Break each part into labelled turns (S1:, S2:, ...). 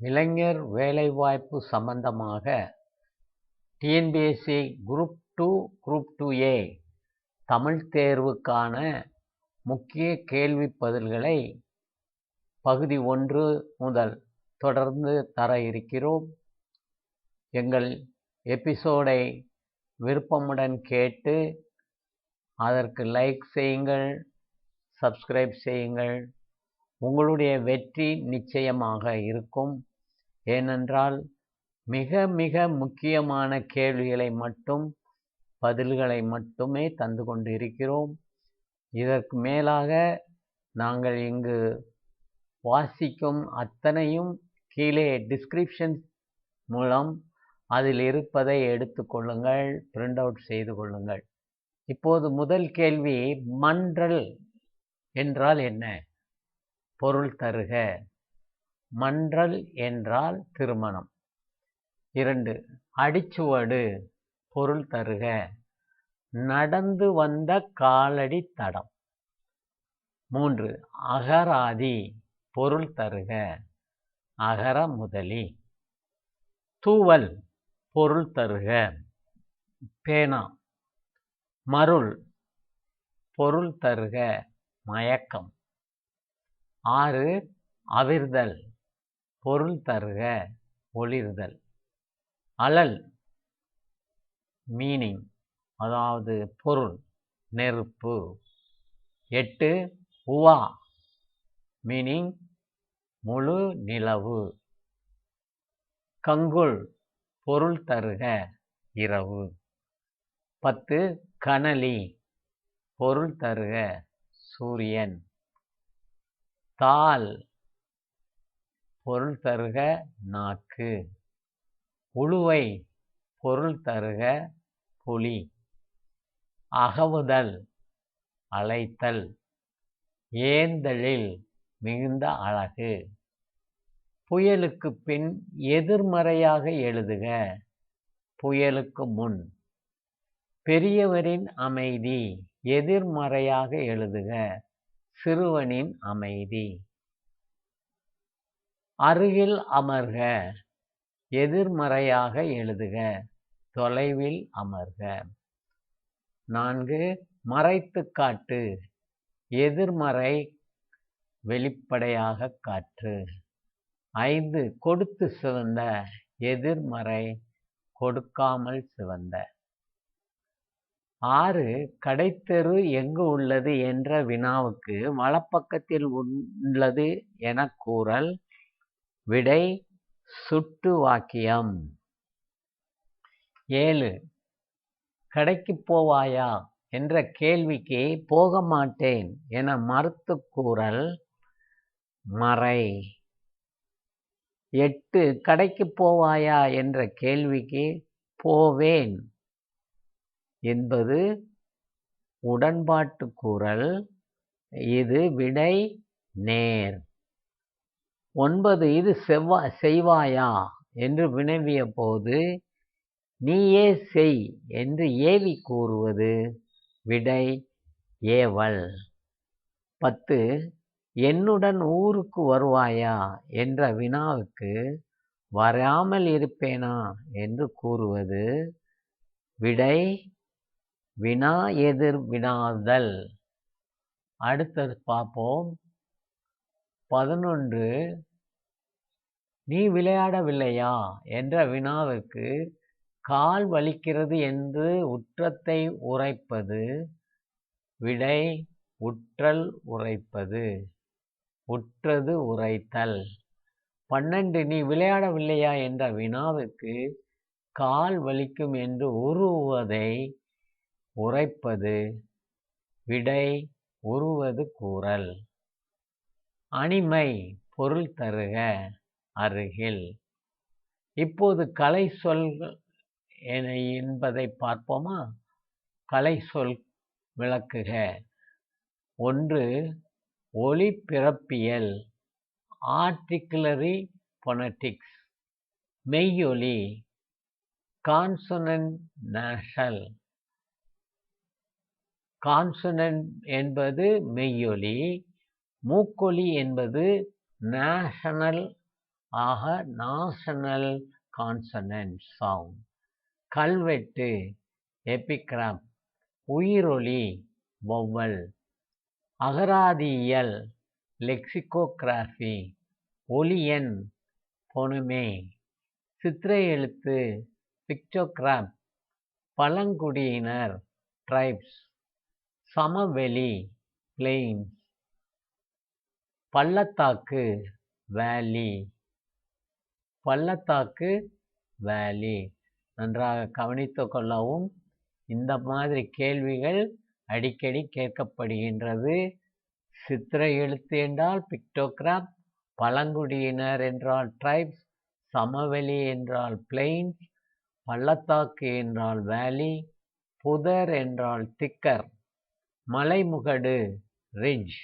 S1: இளைஞர் வேலைவாய்ப்பு சம்பந்தமாக TNPSC group two group two A Tamil தேர்வுக்கான முக்கிய கேள்வி பதில்களை பகுதி ஒன்று முதல் தொடர்ந்து தர இருக்கிறோம். எங்கள் எபிசோடை விருப்பமுடன் கேட்டு அதற்கு லைக் செய்யுங்கள் சப்ஸ்கிரைப் செய்யுங்கள். உங்களுடைய வெற்றி நிச்சயமாக இருக்கும். ஏனென்றால் மிக மிக முக்கியமான கேள்விகளை மட்டும் பதில்களை மட்டுமே தந்து கொண்டு இருக்கிறோம் இதற்கு மேலாக நாங்கள் இங்கு வாசிக்கும் அத்தனையும் கீழே டிஸ்கிரிப்ஷன் மூலம் அதில் இருப்பதை எடுத்துக்கொள்ளுங்கள் பிரிண்ட் அவுட் செய்து கொள்ளுங்கள். இப்போது முதல் கேள்வி மன்றல் என்றால் என்ன? பொருள் தருக. மன்றல் என்றால் திருமணம். இரண்டு அடிச்சுவடு. பொருள் தருக. நடந்து வந்த காலடி தடம். மூன்று அகராதி. பொருள் தருக. அகர முதலி. தூவல். பொருள் தருக. பேனா. மருள். பொருள் தருக. மயக்கம். ஆறு அவிர்தல். பொருள் தருக ஒளிர்தல். அலல் மீனிங் அதாவது பொருள் நெருப்பு. எட்டு உவா மீனிங் முழு நிலவு. கங்குள் பொருள் தருக இரவு. பத்து கனலி பொருள் தருக சூரியன். தால் பொருள் தருக நாக்கு. உழுவை பொருள் தருக புலி. அகவுதல் அழைத்தல். ஏந்தலில் மிகுந்த அழகு. புயலுக்கு பின் எதிர்மறையாக எழுதுக. புயலுக்கு முன். பெரியவரின் அமைதி எதிர்மறையாக எழுதுக. சிறுவனின் அமைதி. அருகில் அமர்க எதிர்மறையாக எழுதுக தொலைவில் அமர்க. நான்கு மறைத்து காட்டு எதிர்மறை வெளிப்படையாக காற்று. ஐந்து கொடுத்து சிவந்த எதிர்மறை கொடுக்காமல் சிவந்த. ஆறு கடைத்தெரு எங்கு உள்ளது என்ற வினாவுக்கு வலப்பக்கத்தில் உள்ளது என கூறல். விடை சுட்டு வாக்கியம். ஏழு கடைக்கு போவாயா என்ற கேள்விக்கு போக மாட்டேன் என மறுத்து கூறல். மறை. எட்டு கடைக்கு போவாயா என்ற கேள்விக்கு போவேன். என்பது உடன்பாட்டு கூறல். இது விடை நேர். ஒன்பது இது செவ்வா செய்வாயா என்று வினவிய போது நீயே செய் என்று ஏவி கூறுவது விடை ஏவல். பத்து என்னுடன் ஊருக்கு வருவாயா என்ற வினாவுக்கு வராமல் இருப்பேனா என்று கூறுவது விடை வினா எதிர் வினாதல். அடுத்தது பார்ப்போம். பதினொன்று நீ விளையாடவில்லையா? என்ற வினாவுக்கு கால் வலிக்கிறது என்று உற்றத்தை உரைப்பது விடை உற்றல் உரைப்பது உற்றது உரைத்தல். பன்னெண்டு நீ விளையாடவில்லையா? என்ற வினாவுக்கு கால் வலிக்கும் என்று உருவதை உரைப்பது விடை உருவது கூறல். அணிமை பொருள் தருக அருகில். இப்போது கலை சொல் என்பதை பார்ப்போமா? கலை சொல் விளக்குக. ஒன்று ஒளி பிறப்பியல். ஆர்டிகுலரி பொனட்டிக்ஸ் மெய்யொலி. கான்சனன்ட் நேஷல் கான்சனன்ட் என்பது மெய்யொலி மூக்கொலி என்பது நேஷனல் ஆக நாஷனல் கான்சனன்ட் சவுண்ட் கல்வெட்டு எபிகிராம் உயிரொலி வௌவல் அகராதியியல் லெக்சிகோகிராஃபி ஒலியன் பொனுமே. சித்திரை எழுத்து பிக்டோகிராப் பழங்குடியினர் ட்ரைப்ஸ் சமவெளி பிளெயின்ஸ் பள்ளத்தாக்கு வேலி பள்ளத்தாக்கு வேலி நன்றாக கவனித்து கொள்ளவும் இந்த மாதிரி கேள்விகள் அடிக்கடி கேட்கப்படுகின்றது. சித்திரை எழுத்து என்றால் பிக்டோகிராப் பழங்குடியினர் என்றால் ட்ரைப்ஸ் சமவெளி என்றால் பிளெயின்ஸ் பள்ளத்தாக்கு என்றால் வேலி புதர் என்றால் திக்கர் மலைமுகடு ரிட்ஜ்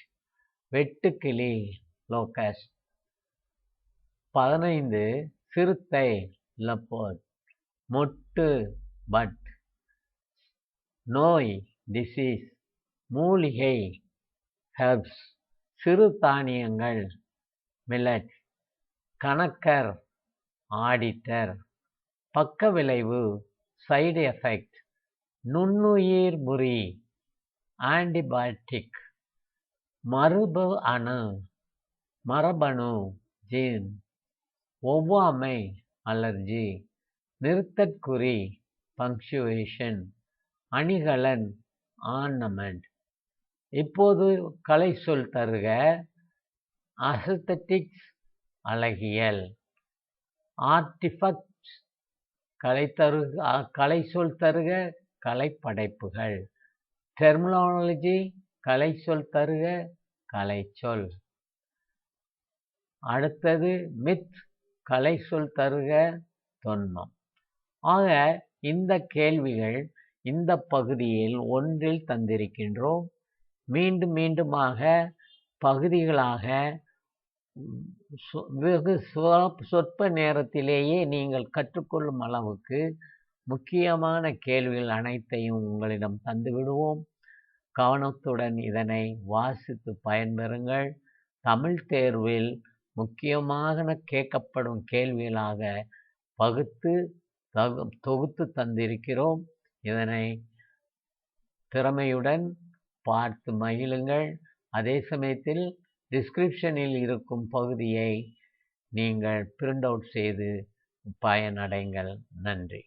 S1: வெட்டுக்கிளி லோகஸ். பதினைந்து சிறுத்தை லப்போர்ட் மொட்டு பட். நோய் டிசீஸ் மூலிகை ஹெர்ப்ஸ் சிறு தானியங்கள் மில்லட் கணக்கர் ஆடிட்டர். பக்க விளைவு சைடு எஃபெக்ட் நுண்ணுயிர் முறி. ஆன்டிபயோட்டிக் மரபு அணு. மரபணு ஜீன். ஒவ்வாமை அலர்ஜி நிறுத்தற்குறி பங்க்சுவேஷன் அணிகலன் ஆர்னமெண்ட் இப்போது கலை சொல் தருக. அசத்தட்டிக்ஸ் அழகியல். ஆர்டிஃபக்ட்ஸ் கலை தரு கலை சொல் தருக. கலைப்படைப்புகள். டெர்மினாலஜி கலை சொல் தருக கலைச்சொல். அடுத்தது மித் கலை சொல் தருக தொன்மம். ஆக இந்த கேள்விகள் இந்த பகுதியில் ஒன்றில் தந்திருக்கின்றோம். மீண்டும் மீண்டுமாக பகுதிகளாக வெகு சொற்ப நேரத்திலேயே நீங்கள் கற்றுக்கொள்ளும் அளவுக்கு முக்கியமான கேள்விகள் அனைத்தையும் உங்களிடம் தந்துவிடுவோம் கவனத்துடன் இதனை வாசித்து பயன்பெறுங்கள். தமிழ் தேர்வில் முக்கியமாக கேட்கப்படும் கேள்விகளாக பகுத்து தகு தொகுத்து தந்திருக்கிறோம். இதனை திறமையுடன் பார்த்து மகிழுங்கள். அதே சமயத்தில் டிஸ்கிரிப்ஷனில் இருக்கும் பகுதியை நீங்கள் பிரிண்ட் அவுட் செய்து பயனடைங்கள். நன்றி.